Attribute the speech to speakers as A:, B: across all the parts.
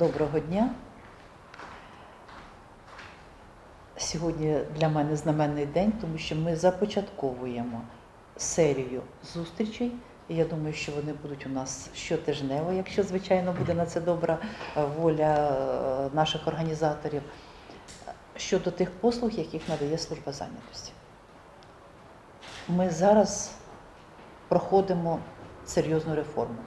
A: Доброго дня. Сьогодні для мене знаменний день, тому що ми започатковуємо серію зустрічей. І я думаю, що вони будуть у нас щотижнево, якщо, звичайно, буде на це добра воля е, наших організаторів щодо тих послуг, яких надає служба зайнятості. Ми зараз проходимо серйозну реформу.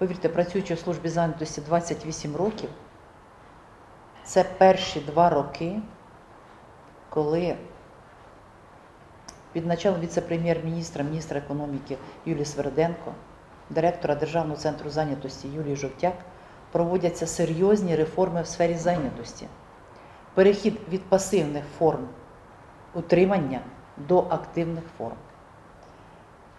A: Повірте, працюючи в службі зайнятості 28 років, це перші два роки, коли під началом віце-прем'єр-міністра, міністра економіки Юлії Сверденко, директора Державного центру зайнятості Юлії Жовтяк проводяться серйозні реформи в сфері зайнятості. Перехід від пасивних форм утримання до активних форм.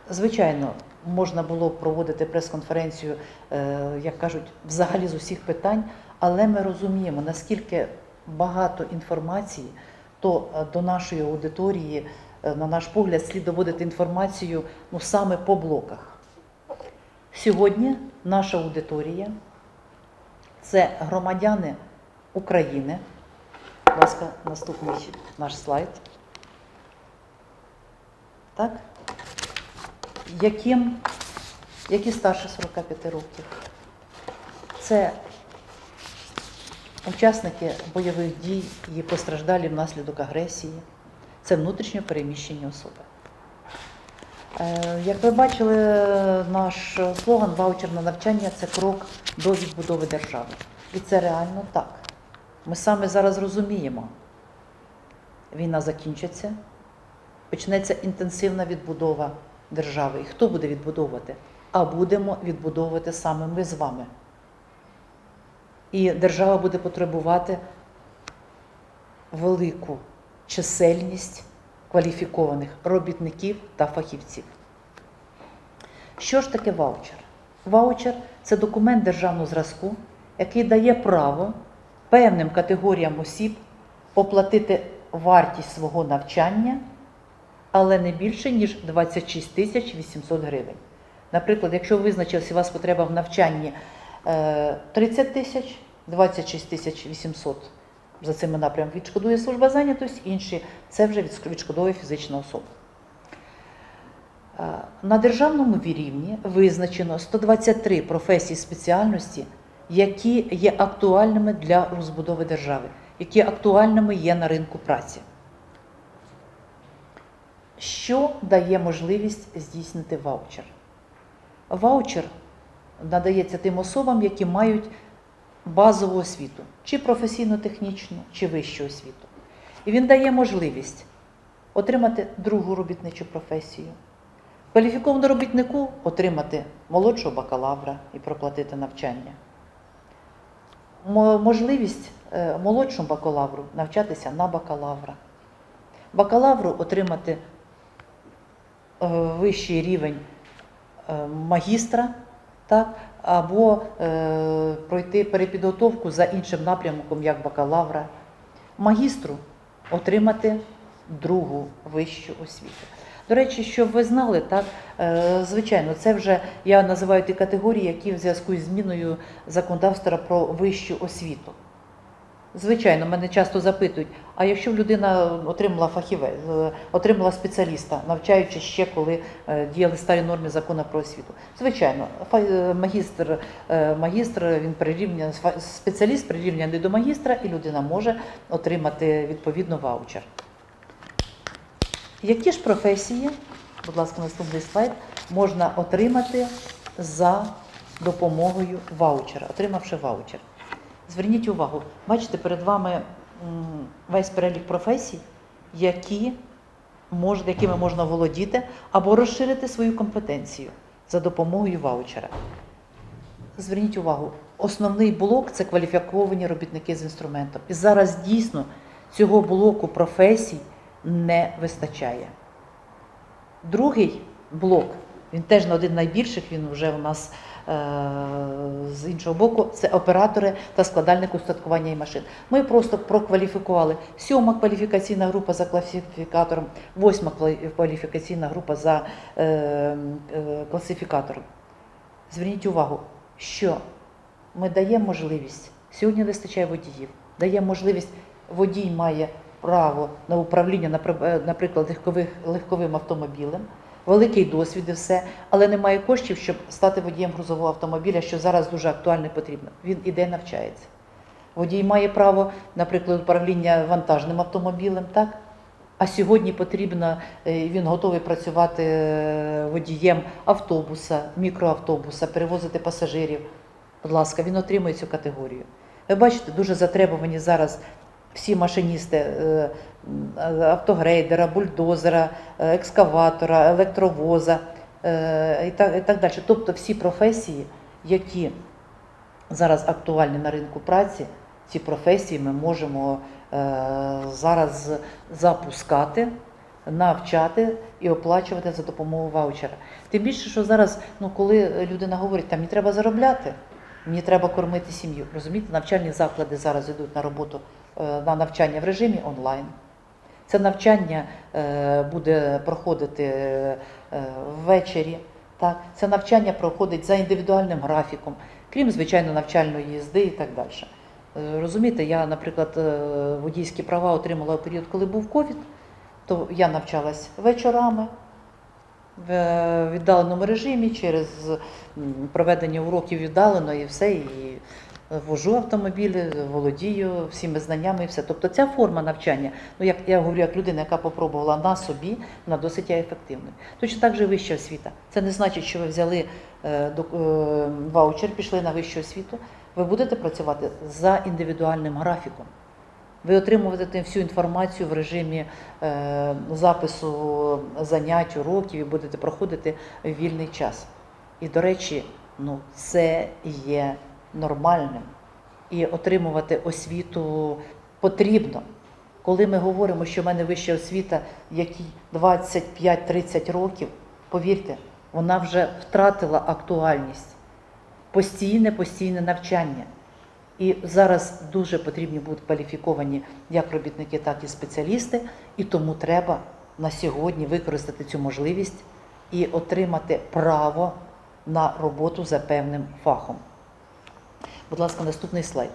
A: Звичайно, можна було проводити прес-конференцію, е, як кажуть, взагалі з усіх питань, але ми розуміємо, наскільки багато інформації, то е, до нашої аудиторії, е, на наш погляд, слід доводити інформацію ну, саме по блоках. Сьогодні наша аудиторія це громадяни України. Будь ласка, наступний наш слайд. Так? Яким, які старше 45 років. Це учасники бойових дій і постраждалі внаслідок агресії, це внутрішньо переміщені особи. Е, Як ви бачили, наш слоган ваучерне навчання це крок до відбудови держави. І це реально так. Ми саме зараз розуміємо, війна закінчиться, почнеться інтенсивна відбудова держави. І хто буде відбудовувати? А будемо відбудовувати саме ми з вами. І держава буде потребувати велику чисельність кваліфікованих робітників та фахівців. Що ж таке ваучер? Ваучер це документ державного зразку, який дає право певним категоріям осіб оплатити вартість свого навчання але не більше, ніж 26 тисяч 800 гривень. Наприклад, якщо ви визначилися, у вас потреба в навчанні е, 30 тисяч, 26 тисяч 800 за цими напрямками відшкодує служба зайнятості, інші це вже відшкодовує фізична особа. Е, На державному рівні визначено 123 професії спеціальності, які є актуальними для розбудови держави, які актуальними є на ринку праці що дає можливість здійснити ваучер. Ваучер надається тим особам, які мають базову освіту, чи професійно-технічну, чи вищу освіту. І він дає можливість отримати другу робітничу професію, кваліфікованому робітнику отримати молодшого бакалавра і проплатити навчання. Можливість е, молодшому бакалавру навчатися на бакалавра, бакалавру отримати вищий рівень е, магістра, так, або е, пройти перепідготовку за іншим напрямком, як бакалавра, магістру отримати другу вищу освіту. До речі, щоб ви знали, так, е, звичайно, це вже я називаю ті категорії, які в зв'язку з зміною законодавства про вищу освіту. Звичайно, мене часто запитують, а якщо людина отримала фахівець, е, отримала спеціаліста, навчаючи ще, коли е, діяли старі норми закону про освіту. Звичайно, е, магістр, магістр він прирівняний, спеціаліст прирівняний до магістра, і людина може отримати відповідно ваучер. Які ж професії, будь ласка, наступний слайд, можна отримати за допомогою ваучера, отримавши ваучер? Зверніть увагу, бачите, перед вами весь перелік професій, які мож, якими можна володіти або розширити свою компетенцію за допомогою ваучера. Зверніть увагу, основний блок це кваліфіковані робітники з інструментом. І зараз дійсно цього блоку професій не вистачає. Другий блок, він теж не один найбільших, він вже у нас з іншого боку, це оператори та складальник устаткування і машин. Ми просто прокваліфікували сьома кваліфікаційна група за класифікатором, восьма кваліфікаційна група за е, е, класифікатором. Зверніть увагу, що ми даємо можливість. Сьогодні вистачає водіїв. Дає можливість, водій має право на управління, напри- е, наприклад, легкових, легковим автомобілем, великий досвід і все, але немає коштів, щоб стати водієм грузового автомобіля, що зараз дуже актуально і потрібно. Він іде навчається. Водій має право, наприклад, управління вантажним автомобілем, так? А сьогодні потрібно, е, він готовий працювати е, водієм автобуса, мікроавтобуса, перевозити пасажирів. Будь ласка, він отримує цю категорію. Ви бачите, дуже затребувані зараз всі машиністи е, автогрейдера, бульдозера, е, екскаватора, електровоза е, і так, і так далі. Тобто всі професії, які зараз актуальні на ринку праці, ці професії ми можемо зараз запускати, навчати і оплачувати за допомогою ваучера. Тим більше, що зараз, ну коли людина говорить, там мені треба заробляти, мені треба кормити сім'ю. Розумієте, навчальні заклади зараз йдуть на роботу на навчання в режимі онлайн. Це навчання е, буде проходити е, ввечері. Так? Це навчання проходить за індивідуальним графіком, крім звичайно навчальної їзди і так далі. Е, Розумієте, я, наприклад, е, водійські права отримала у період, коли був ковід, то я навчалась вечорами в е, віддаленому режимі через проведення уроків віддалено і все. І вожу автомобілі, володію всіми знаннями і все. Тобто ця форма навчання, ну як я говорю, як людина, яка попробувала на собі, вона досить є ефективною. Точно так же вища освіта. Це не значить, що ви взяли е, е, ваучер, пішли на вищу освіту. Ви будете працювати за індивідуальним графіком. Ви отримуєте всю інформацію в режимі е, запису занять, уроків і будете проходити вільний час. І, до речі, ну, це є нормальним. І отримувати освіту потрібно. Коли ми говоримо, що в мене вища освіта, якій 25-30 років, повірте, вона вже втратила актуальність. Постійне, постійне навчання. І зараз дуже потрібні будуть кваліфіковані як робітники, так і спеціалісти, і тому треба на сьогодні використати цю можливість і отримати право на роботу за певним фахом. Будь ласка, наступний слайд.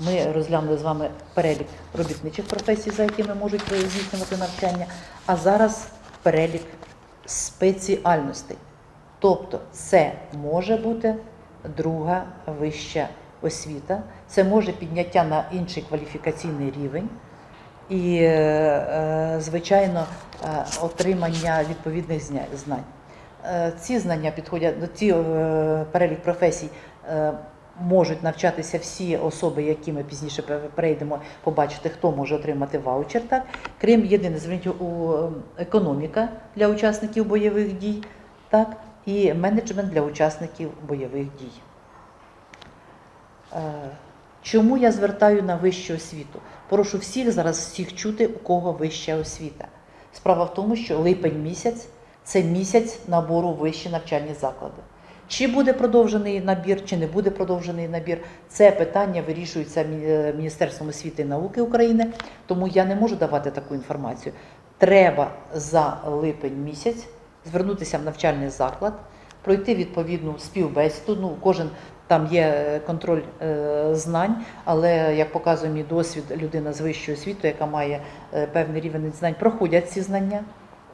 A: Ми розглянули з вами перелік робітничих професій, за якими можуть здійснювати навчання, а зараз перелік спеціальностей. Тобто це може бути друга вища освіта, це може підняття на інший кваліфікаційний рівень і, е, е, звичайно, е, отримання відповідних знань. Ці знання підходять до ці е, перелік професій. Можуть навчатися всі особи, які ми пізніше перейдемо, побачити, хто може отримати ваучер. Так, крім єдине, зверніть у економіка для учасників бойових дій, так, і менеджмент для учасників бойових дій. Е, Чому я звертаю на вищу освіту? Прошу всіх зараз всіх чути, у кого вища освіта. Справа в тому, що липень місяць це місяць набору вищі навчальні заклади. Чи буде продовжений набір, чи не буде продовжений набір, це питання вирішується е, Міністерством освіти і науки України, тому я не можу давати таку інформацію. Треба за липень місяць звернутися в навчальний заклад, пройти відповідну співбесіду. Ну, кожен там є е, контроль е, знань, але як показує мій досвід, людина з вищою освітою, яка має певний рівень знань, проходять ці знання.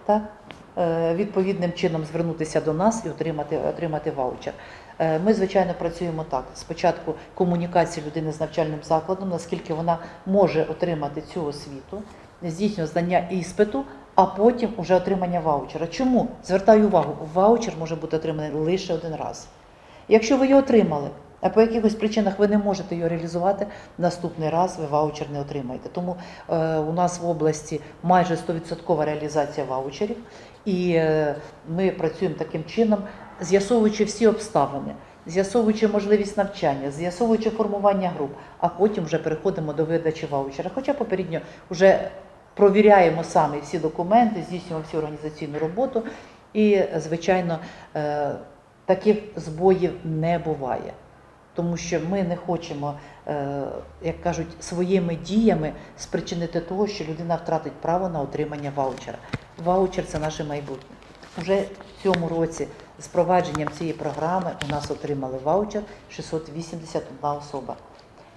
A: Так? Е, Відповідним чином звернутися до нас і отримати, отримати ваучер. Е, Ми, звичайно, працюємо так. Спочатку комунікація людини з навчальним закладом, наскільки вона може отримати цю освіту, здійснює знання іспиту, а потім вже отримання ваучера. Чому? Звертаю увагу, ваучер може бути отриманий лише один раз. Якщо ви його отримали, а по якихось причинах ви не можете його реалізувати, наступний раз ви ваучер не отримаєте. Тому е, у нас в області майже 100% реалізація ваучерів, і е, ми працюємо таким чином, з'ясовуючи всі обставини, з'ясовуючи можливість навчання, з'ясовуючи формування груп, а потім вже переходимо до видачі ваучера. Хоча попередньо вже провіряємо самі всі документи, здійснюємо всю організаційну роботу, і, звичайно, е, таких збоїв не буває. Тому що ми не хочемо, як кажуть, своїми діями спричинити того, що людина втратить право на отримання ваучера. Ваучер це наше майбутнє. Уже в цьому році з провадженням цієї програми у нас отримали ваучер 681 особа.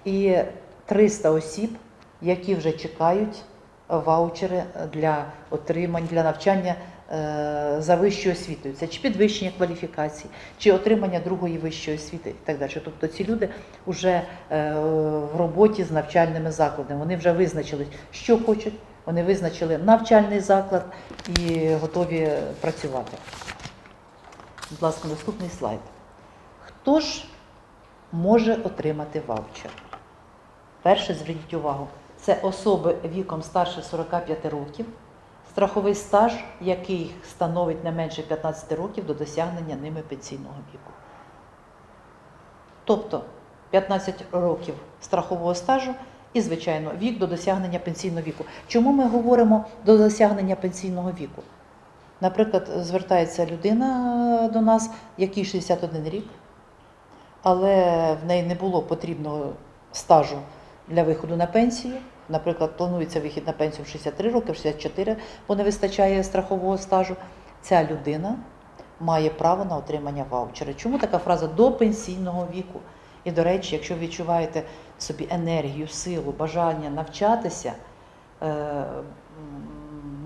A: І 300 осіб, які вже чекають ваучери для отримань, для навчання е, за вищою освітою. Це чи підвищення кваліфікацій, чи отримання другої вищої освіти і так далі. Тобто ці люди вже е, в роботі з навчальними закладами. Вони вже визначили, що хочуть, вони визначили навчальний заклад і готові працювати. Будь ласка, наступний слайд. Хто ж може отримати ваучер? Перше, зверніть увагу, це особи віком старше 45 років, страховий стаж, який становить не менше 15 років до досягнення ними пенсійного віку. Тобто 15 років страхового стажу і, звичайно, вік до досягнення пенсійного віку. Чому ми говоримо до досягнення пенсійного віку? Наприклад, звертається людина до нас, якій 61 рік, але в неї не було потрібного стажу для виходу на пенсію. Наприклад, планується вихід на пенсію в 63 роки, в 64, бо не вистачає страхового стажу. Ця людина має право на отримання ваучера. Чому така фраза до пенсійного віку? І, до речі, якщо відчуваєте собі енергію, силу, бажання навчатися, е,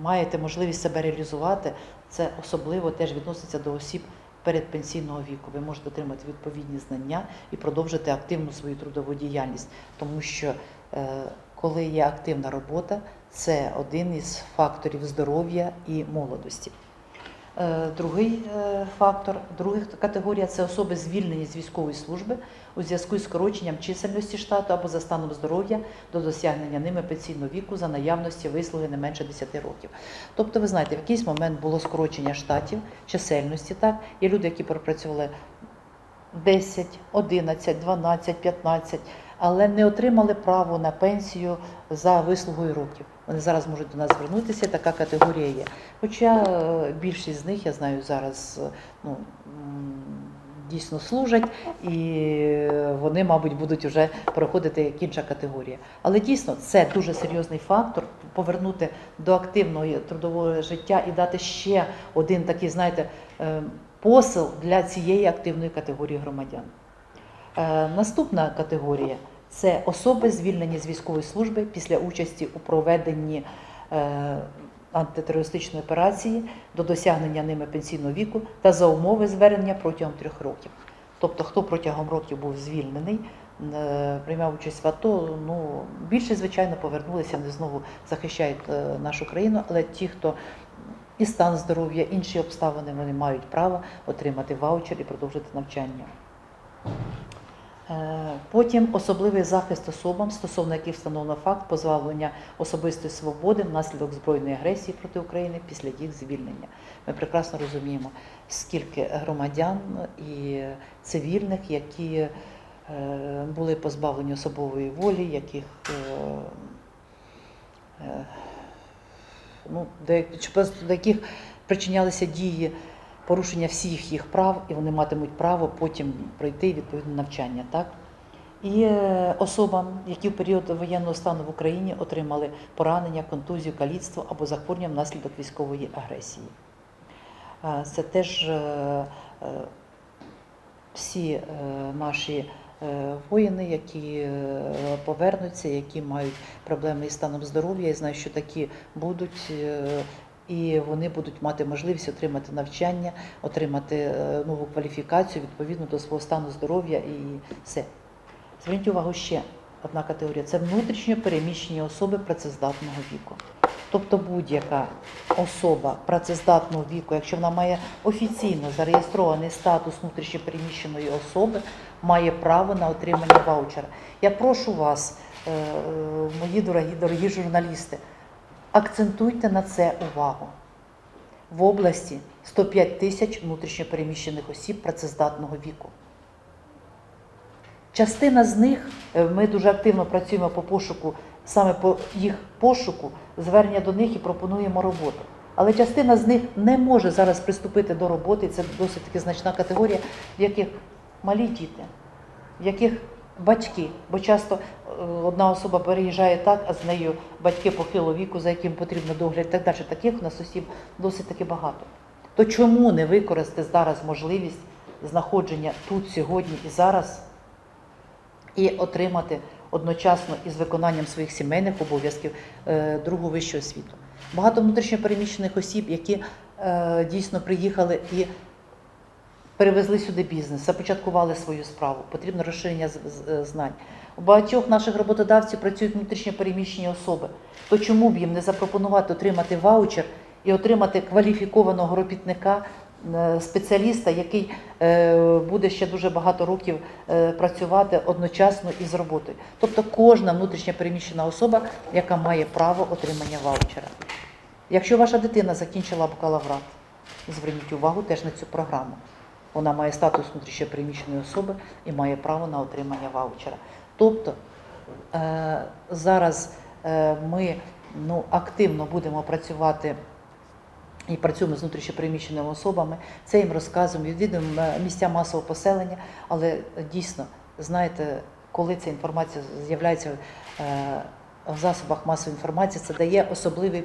A: маєте можливість себе реалізувати, це особливо теж відноситься до осіб передпенсійного віку. Ви можете отримати відповідні знання і продовжити активну свою трудову діяльність, тому що е, коли є активна робота, це один із факторів здоров'я і молодості. Е, Другий е, фактор, друга категорія це особи звільнені з військової служби у зв'язку з скороченням чисельності штату або за станом здоров'я до досягнення ними пенсійного віку за наявності вислуги не менше 10 років. Тобто, ви знаєте, в якийсь момент було скорочення штатів, чисельності, так, є люди, які пропрацювали 10, 11, 12, 15, але не отримали право на пенсію за вислугою років. Вони зараз можуть до нас звернутися, така категорія є. Хоча е, більшість з них, я знаю, зараз е, ну, дійсно служать, і вони, мабуть, будуть вже переходити як інша категорія. Але дійсно це дуже серйозний фактор повернути до активного трудового життя і дати ще один такий, знаєте, е, посил для цієї активної категорії громадян. Е, Наступна категорія це особи, звільнені з військової служби після участі у проведенні е, антитерористичної операції до досягнення ними пенсійного віку та за умови звернення протягом трьох років. Тобто, хто протягом років був звільнений, е, приймав участь в АТО, ну більше, звичайно, повернулися, вони знову захищають е, нашу країну, але ті, хто і стан здоров'я, інші обставини, вони мають право отримати ваучер і продовжити навчання. Е, Потім особливий захист особам, стосовно яких встановлено факт позбавлення особистої свободи внаслідок збройної агресії проти України після їх звільнення. Ми прекрасно розуміємо, скільки громадян і цивільних, які е, були позбавлені особової волі, яких е, ну, до яких причинялися дії порушення всіх їх прав, і вони матимуть право потім пройти відповідне навчання. Так? І е, особам, які в період воєнного стану в Україні отримали поранення, контузію, каліцтво або захворювання внаслідок військової агресії. Е, Це теж е, всі наші воїни, які повернуться, які мають проблеми із станом здоров'я. Я знаю, що такі будуть. І вони будуть мати можливість отримати навчання, отримати е, нову кваліфікацію відповідно до свого стану здоров'я і все. Зверніть увагу ще одна категорія це внутрішньо переміщені особи працездатного віку. Тобто будь-яка особа працездатного віку, якщо вона має офіційно зареєстрований статус внутрішньопереміщеної особи, має право на отримання ваучера. Я прошу вас, е, е, мої дорогі, дорогі журналісти, акцентуйте на це увагу. В області 105 тисяч внутрішньопереміщених осіб працездатного віку. Частина з них, е, ми дуже активно працюємо по пошуку, саме по їх пошуку, звернення до них і пропонуємо роботу. Але частина з них не може зараз приступити до роботи, це досить таки значна категорія, в яких малі діти, в яких батьки, бо часто е, одна особа переїжджає так, а з нею батьки похилого віку, за яким потрібно догляд і так далі. Таких у нас осіб досить таки багато. То чому не використати зараз можливість знаходження тут сьогодні і зараз і отримати одночасно із виконанням своїх сімейних обов'язків е, другу вищу освіту? Багато внутрішньопереміщених осіб, які е, дійсно приїхали і перевезли сюди бізнес, започаткували свою справу. Потрібно розширення е, знань. У багатьох наших роботодавців працюють внутрішньопереміщені особи. То чому б їм не запропонувати отримати ваучер і отримати кваліфікованого робітника, е, спеціаліста, який е, буде ще дуже багато років працювати одночасно із роботою? Тобто кожна внутрішньопереміщена особа, яка має право отримання ваучера. Якщо ваша дитина закінчила бакалаврат, зверніть увагу теж на цю програму. Вона має статус внутрішньопереміщеної особи і має право на отримання ваучера. Тобто е, зараз е, ми ну, активно будемо працювати і працюємо з внутрішньопереміщеними особами, це їм розказуємо, відвідуємо е, місця масового поселення, але дійсно, знаєте, коли ця інформація з'являється в засобах масової інформації, це дає особливий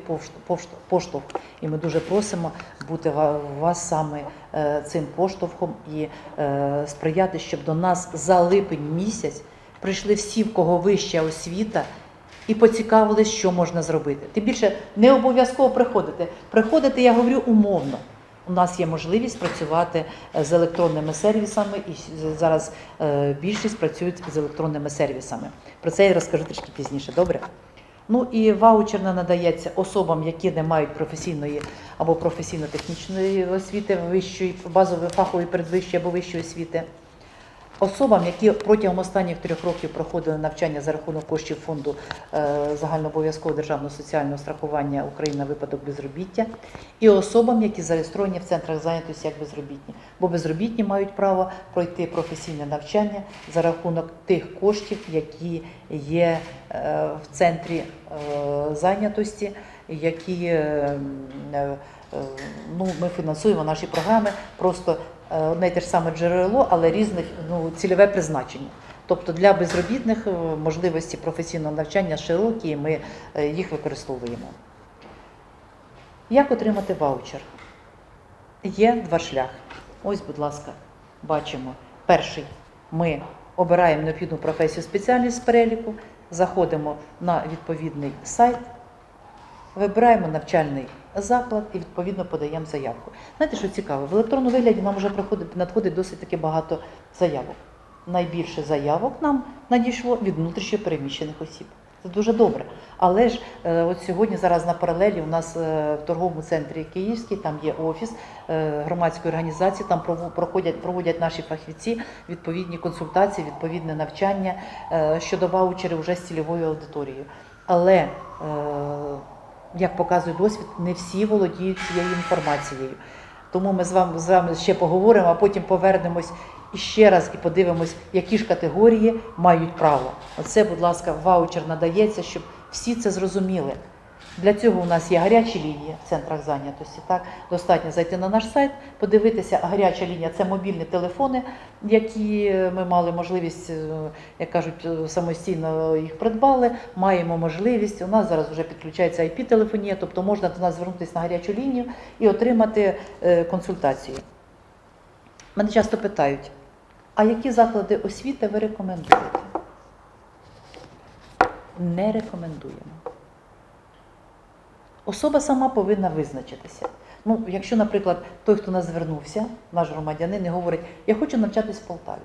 A: поштовх. І ми дуже просимо бути вас саме е, цим поштовхом і е, сприяти, щоб до нас за липень місяць прийшли всі, в кого вища освіта, і поцікавились, що можна зробити. Тим більше не обов'язково приходити. Приходити, я говорю, умовно. У нас є можливість працювати е, з електронними сервісами, і зараз е, більшість працюють з електронними сервісами. Про це я розкажу трішки пізніше. Добре? Ну і ваучерна надається особам, які не мають професійної або професійно-технічної освіти, вищої базової фахової передвищої або вищої освіти. Особам, які протягом останніх трьох років проходили навчання за рахунок коштів фонду е, загальнообов'язкового державного соціального страхування України на випадок безробіття, і особам, які зареєстровані в центрах зайнятості як безробітні, бо безробітні мають право пройти професійне навчання за рахунок тих коштів, які є е, в центрі е, зайнятості, які ну, ми фінансуємо наші програми просто одне й те ж саме джерело, але різних ну, цільове призначення. Тобто для безробітних е, можливості професійного навчання широкі, і ми е, їх використовуємо. Як отримати ваучер? Є два шляхи. Ось, будь ласка, бачимо. Перший ми обираємо необхідну професію спеціальність з переліку, заходимо на відповідний сайт, вибираємо навчальний заклад і відповідно подаємо заявку. Знаєте, що цікаво? В електронному вигляді нам вже приходить, надходить досить таки багато заявок. Найбільше заявок нам надійшло від внутрішньо переміщених осіб. Це дуже добре. Але ж е, от сьогодні зараз на паралелі у нас е, в торговому центрі Київський, там є офіс е, громадської організації, там проходять, проводять наші фахівці відповідні консультації, відповідне навчання щодо ваучерів вже з цільовою аудиторією. Але як показує досвід, не всі володіють цією інформацією. Тому ми з вами, з вами ще поговоримо, а потім повернемось і ще раз і подивимось, які ж категорії мають право. Оце, будь ласка, ваучер надається, щоб всі це зрозуміли. Для цього у нас є гарячі лінії в центрах зайнятості. Так достатньо зайти на наш сайт, подивитися. Гаряча лінія це мобільні телефони, які ми мали можливість, е, як кажуть, е, самостійно їх придбали. Маємо можливість. У нас зараз вже підключається IP-телефонія, тобто можна до нас звернутися на гарячу лінію і отримати е, консультацію. Мене часто питають, а які заклади освіти ви рекомендуєте? Не рекомендуємо. Особа сама повинна визначитися. Ну, якщо, наприклад, той, хто нас звернувся, наш громадянин, і говорить, я хочу навчатись в Полтаві.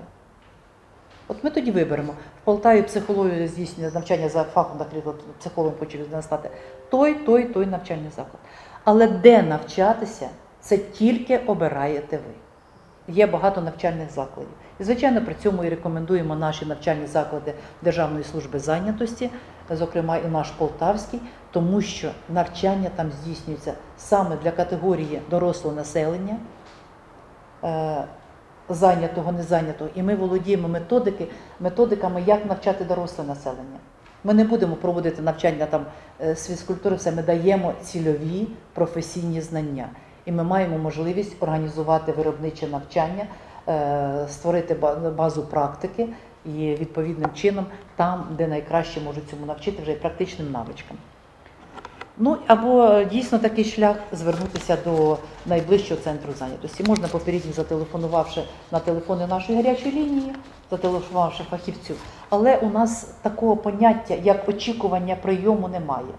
A: От ми тоді виберемо. В Полтаві психологію здійснює навчання за фахом, наприклад, психологом хоче стати. Той, той, той навчальний заклад. Але де навчатися, це тільки обираєте ви. Є багато навчальних закладів. І, звичайно, при цьому і рекомендуємо наші навчальні заклади Державної служби зайнятості, зокрема і наш Полтавський, тому що навчання там здійснюється саме для категорії дорослого населення, е, зайнятого, незайнятого. І ми володіємо методики, методиками, як навчати доросле населення. Ми не будемо проводити навчання там е, з фізкультури, все ми даємо цільові професійні знання. І ми маємо можливість організувати виробниче навчання, е, створити базу практики і відповідним чином там, де найкраще можуть цьому навчити вже й практичним навичкам. Ну або дійсно такий шлях звернутися до найближчого центру зайнятості. Можна попередньо зателефонувавши на телефони нашої гарячої лінії, зателефонувавши фахівцю. Але у нас такого поняття, як очікування прийому, немає.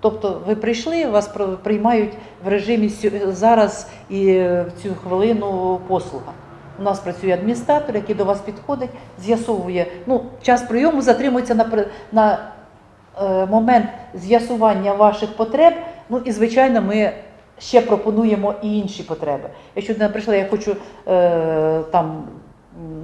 A: Тобто ви прийшли, вас приймають в режимі зараз і е, в цю хвилину послуга. У нас працює адміністратор, який до вас підходить, з'ясовує. Ну, час прийому затримується на, на е, момент з'ясування ваших потреб. Ну і звичайно, ми ще пропонуємо і інші потреби. Якщо людина прийшла, я хочу е, там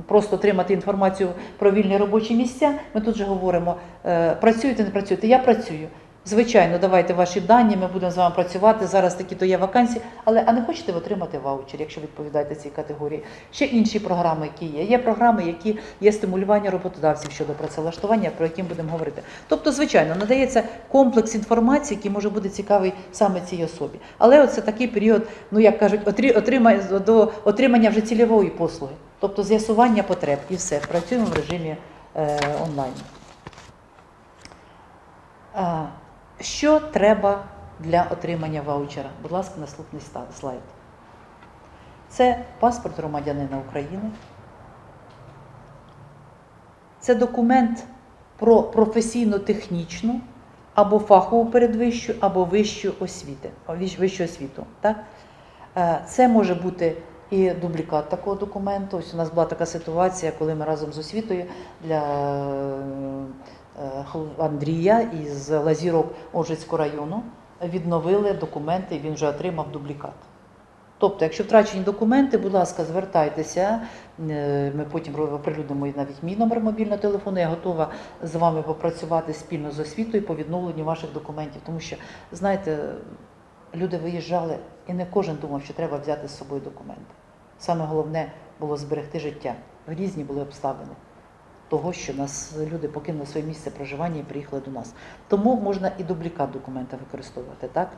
A: просто отримати інформацію про вільні робочі місця, ми тут же говоримо: е, працюєте, не працюєте. Я працюю. Звичайно, давайте ваші дані, ми будемо з вами працювати. Зараз такі то є вакансії, але а не хочете ви отримати ваучер, якщо відповідаєте цій категорії. Ще інші програми, які є. Є програми, які є стимулювання роботодавців щодо працевлаштування, про які ми будемо говорити. Тобто, звичайно, надається комплекс інформації, який може бути цікавий саме цій особі. Але це такий період, ну як кажуть, отримає до отримання вже цільової послуги, тобто з'ясування потреб і все. Працюємо в режимі е, онлайн. Що треба для отримання ваучера? Будь ласка, наступний слайд. Це паспорт громадянина України. Це документ про професійно-технічну або фахову передвищу, або вищу освіти, вищу освіту. Так? Е, Це може бути і дублікат такого документу. Ось у нас була така ситуація, коли ми разом з освітою для Андрія із Лазірок Ожицького району відновили документи, він вже отримав дублікат. Тобто, якщо втрачені документи, будь ласка, звертайтеся. Е, Ми потім оприлюднимо навіть мій номер мобільного телефону. Я готова з вами попрацювати спільно з освітою по відновленню ваших документів. Тому що, знаєте, люди виїжджали, і не кожен думав, що треба взяти з собою документи. Саме головне було зберегти життя. Різні були обставини того, що нас люди покинули своє місце проживання і приїхали до нас. Тому можна і дублікат документа використовувати, так?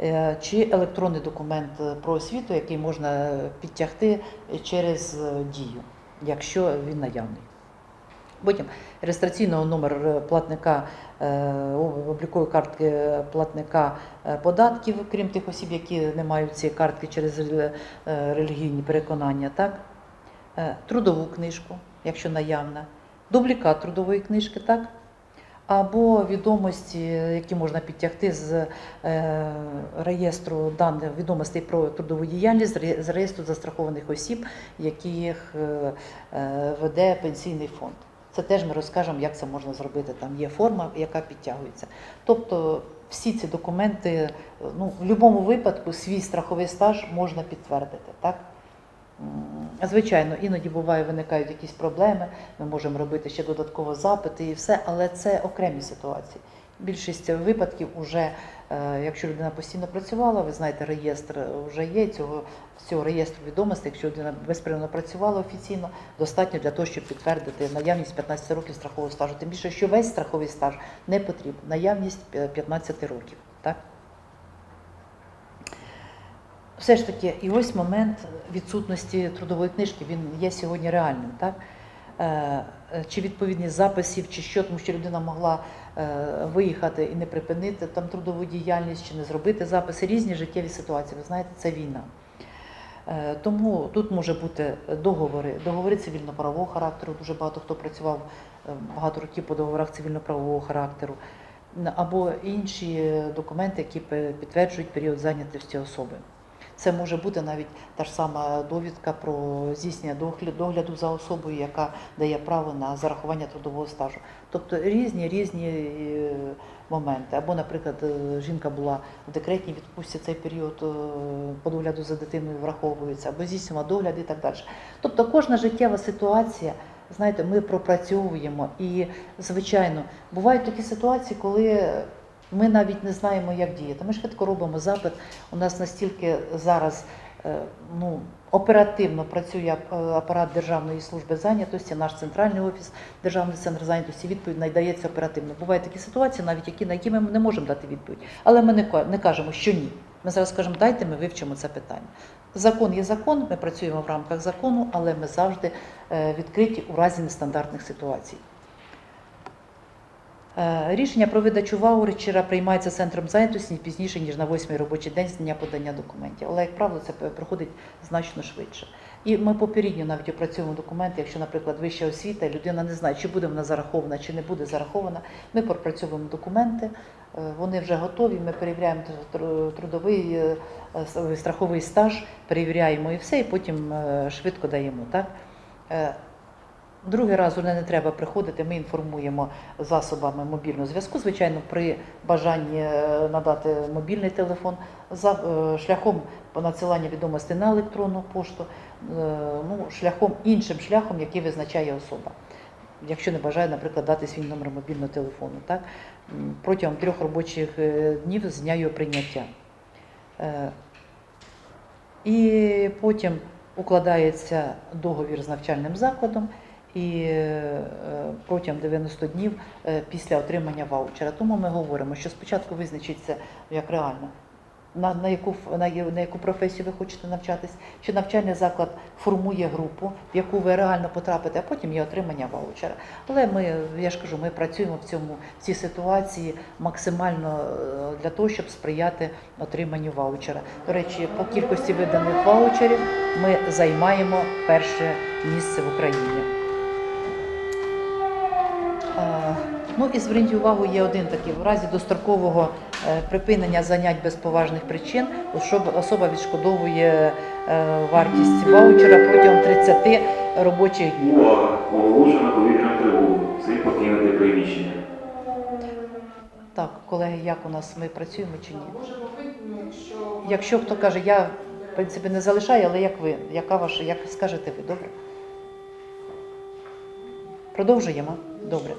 A: Е, Чи електронний документ е, про освіту, який можна підтягти через е, дію, якщо він наявний. Потім реєстраційного номер е, платника е, облікової картки платника е, податків, крім тих осіб, які не мають цієї картки через е, релігійні переконання, так? Е, трудову книжку, якщо наявна, дублікат трудової книжки, так? Або відомості, які можна підтягти з е, реєстру даних відомостей про трудову діяльність, з реєстру застрахованих осіб, яких е, е, веде пенсійний фонд. Це теж ми розкажемо, як це можна зробити. Там є форма, яка підтягується. Тобто всі ці документи, ну, в будь-якому випадку свій страховий стаж можна підтвердити. Так? Звичайно, іноді буває, виникають якісь проблеми, ми можемо робити ще додатково запити і все, але це окремі ситуації. Більшість випадків вже, е, якщо людина постійно працювала, ви знаєте, реєстр вже є цього цього реєстру відомостей. Якщо людина безперервно працювала офіційно, достатньо для того, щоб підтвердити наявність 15 років страхового стажу. Тим більше, що весь страховий стаж не потрібен. Наявність е, 15 років. Так? Все ж таки, і ось момент відсутності трудової книжки, він є сьогодні реальним. Так? Е, е, Чи відповідність записів, чи що, тому що людина могла е, виїхати і не припинити там трудову діяльність, чи не зробити записи, різні життєві ситуації. Ви знаєте, це війна. Тому тут може бути договори, договори цивільно-правового характеру. Дуже багато хто працював багато років по договорах цивільно-правового характеру, або інші документи, які підтверджують період зайнятості особи. Це може бути навіть та ж сама довідка про здійснення догля- догляду за особою, яка дає право на зарахування трудового стажу. Тобто різні різні е, моменти. Або, наприклад, е, жінка була в декретній відпустці, цей період е, по догляду за дитиною враховується, або здійснювала догляд і так далі. Тобто кожна життєва ситуація. Знаєте, ми пропрацьовуємо і, звичайно, бувають такі ситуації, коли ми навіть не знаємо, як діяти. Ми швидко робимо запит. У нас настільки зараз е, ну, оперативно працює е, апарат Державної служби зайнятості, наш центральний офіс Державний центр зайнятості. Відповідь надається оперативно. Бувають такі ситуації, навіть які на які ми не можемо дати відповідь. Але ми не кажемо, що ні. Ми зараз кажемо, дайте ми вивчимо це питання. Закон є закон, ми працюємо в рамках закону, але ми завжди е, відкриті у разі нестандартних ситуацій. Е, Рішення про видачу ваучера приймається центром зайнятості пізніше, ніж на восьмий робочий день з дня подання документів. Але, як правило, це проходить значно швидше. І ми попередньо навіть опрацьовуємо документи, якщо, наприклад, вища освіта, людина не знає, чи буде вона зарахована, чи не буде зарахована. Ми пропрацьовуємо документи, е, вони вже готові. Ми перевіряємо трудовий е, страховий стаж, перевіряємо і все, і потім швидко даємо. Так? Другий раз уже не треба приходити. Ми інформуємо засобами мобільного зв'язку. Звичайно, при бажанні е, надати мобільний телефон за е, шляхом надсилання відомостей на електронну пошту, е, ну шляхом іншим шляхом, який визначає особа. Якщо не бажає, наприклад, дати свій номер мобільного телефону, так протягом трьох робочих днів з дня його прийняття. І потім укладається договір з навчальним закладом і е, протягом 90 днів е, після отримання ваучера. Тому ми говоримо, що спочатку визначиться як реально. На, на, яку, на, на яку професію ви хочете навчатись, чи навчальний заклад формує групу, в яку ви реально потрапите, а потім є отримання ваучера. Але ми, я ж кажу, ми працюємо в цьому в цій ситуації максимально е, для того, щоб сприяти отриманню ваучера. До речі, по кількості виданих ваучерів ми займаємо перше місце в Україні. Е, Ну і зверніть увагу, є один такий в разі дострокового е, припинення занять без поважних причин, щоб особа відшкодовує е, вартість ваучера протягом 30 робочих днів.
B: Увага! Оголошено повітряну тривогу. Слід покинути приміщення.
A: Так, колеги, як у нас ми працюємо чи ні?
C: Якщо
A: хто каже, я в принципі не залишаю, але як ви? Яка ваша, як скажете ви? Добре? Продовжуємо? Добре.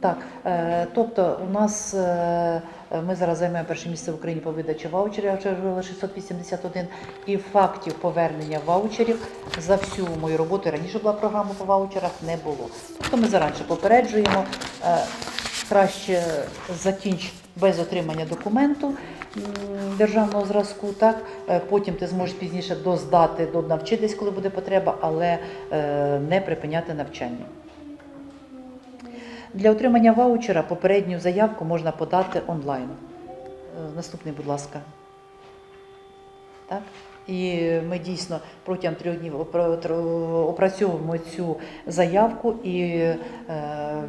A: Так, е, тобто у нас е, ми зараз займаємо перше місце в Україні по видачі ваучерів, я вже говорила 681, і фактів повернення ваучерів за всю мою роботу. Раніше була програма по ваучерах, не було. Тобто ми зараніше попереджуємо, е, краще закінч без отримання документу державного зразку, так потім ти зможеш пізніше доздати, донавчитись, коли буде потреба, але не припиняти навчання. Для отримання ваучера попередню заявку можна подати онлайн. Е, Наступний, будь ласка. Так? І ми дійсно протягом трьох днів опрацьовуємо цю заявку і е,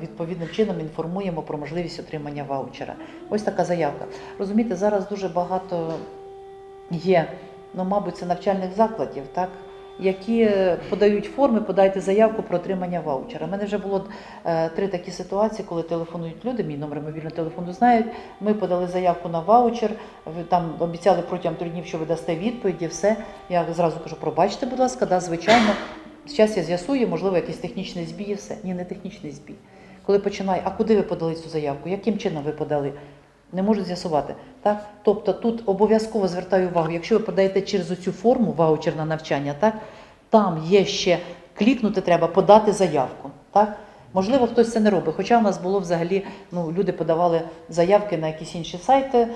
A: відповідним чином інформуємо про можливість отримання ваучера. Ось така заявка. Розумієте, зараз дуже багато є, ну, мабуть, це навчальних закладів, так? Які подають форми, подайте заявку про отримання ваучера. У мене вже було е, три такі ситуації, коли телефонують люди, мій номер мобільного телефону знають. Ми подали заявку на ваучер, ви там обіцяли протягом трьох днів, що ви дасте відповіді, все. Я зразу кажу, пробачте, будь ласка, да, звичайно. Зараз я з'ясую, можливо, якийсь технічний збій і все. Ні, не технічний збій. Коли починаю, а куди ви подали цю заявку? Яким чином ви подали? Не можуть з'ясувати. Так? Тобто тут обов'язково звертаю увагу, якщо ви подаєте через цю форму ваучер на навчання, так? там є ще клікнути треба, подати заявку. Так? Можливо, хтось це не робить. Хоча в нас було взагалі, ну, люди подавали заявки на якісь інші сайти,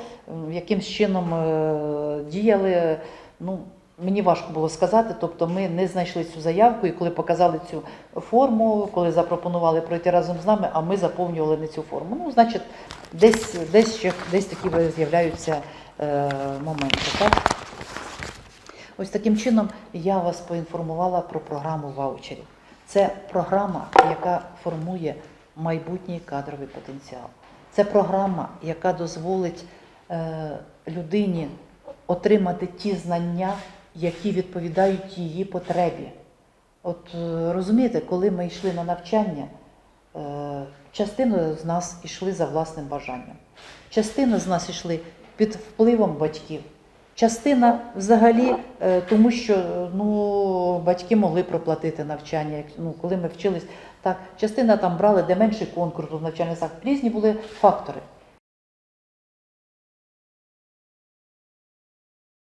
A: якимсь чином е, діяли. Ну, мені важко було сказати, тобто ми не знайшли цю заявку, і коли показали цю форму, коли запропонували пройти разом з нами, а ми заповнювали не цю форму. Ну, значить, десь, десь ще десь такі з'являються е, моменти. Так? Ось таким чином я вас поінформувала про програму ваучерів. Це програма, яка формує майбутній кадровий потенціал. Це програма, яка дозволить е, людині отримати ті знання, які відповідають її потребі. От е, розумієте, коли ми йшли на навчання, е, частина з нас йшли за власним бажанням, частина з нас йшли під впливом батьків. Частина взагалі, е, тому що ну, батьки могли проплатити навчання. Ну, коли ми вчились, так, частина там брали, де менший конкурс в навчальних закладах. Різні були фактори.